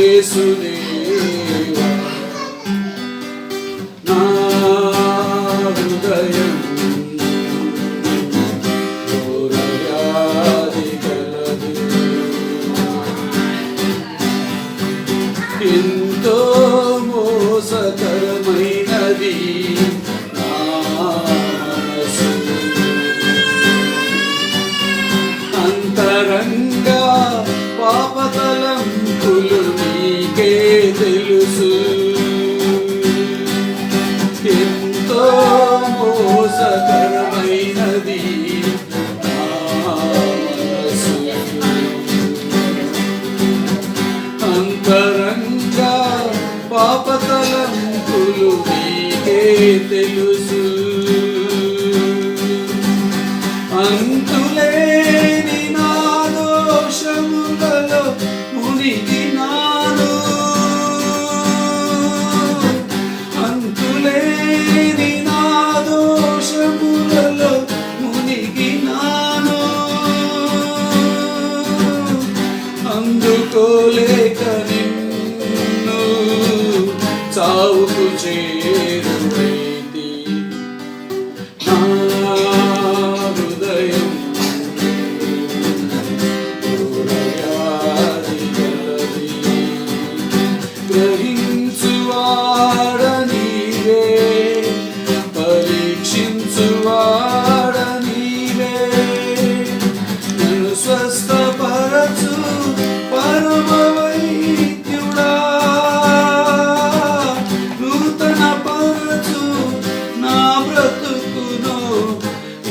இயேசுவே. తెలుసు. అంతులేని నా దోషములలో మునిగి నాను అంతులేని నా దోషములలో మునిగి నాను అందుకోలే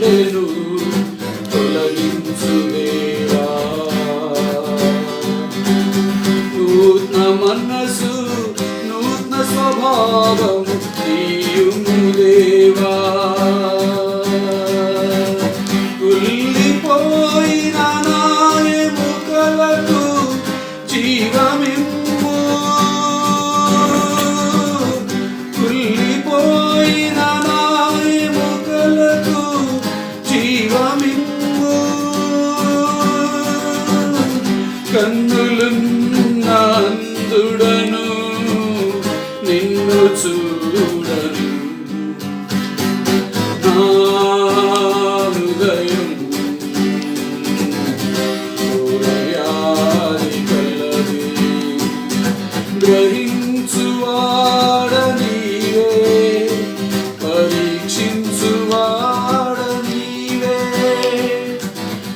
నేను తొలగించునే గ్రహించువాడనీవే పరీక్షించువాడనీవే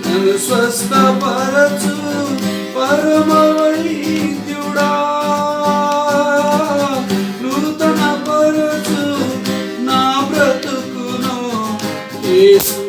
నన్ను స్వస్థపరచు పరమ వైద్యుడా నూతన పరచు నా బ్రతుకును యేసు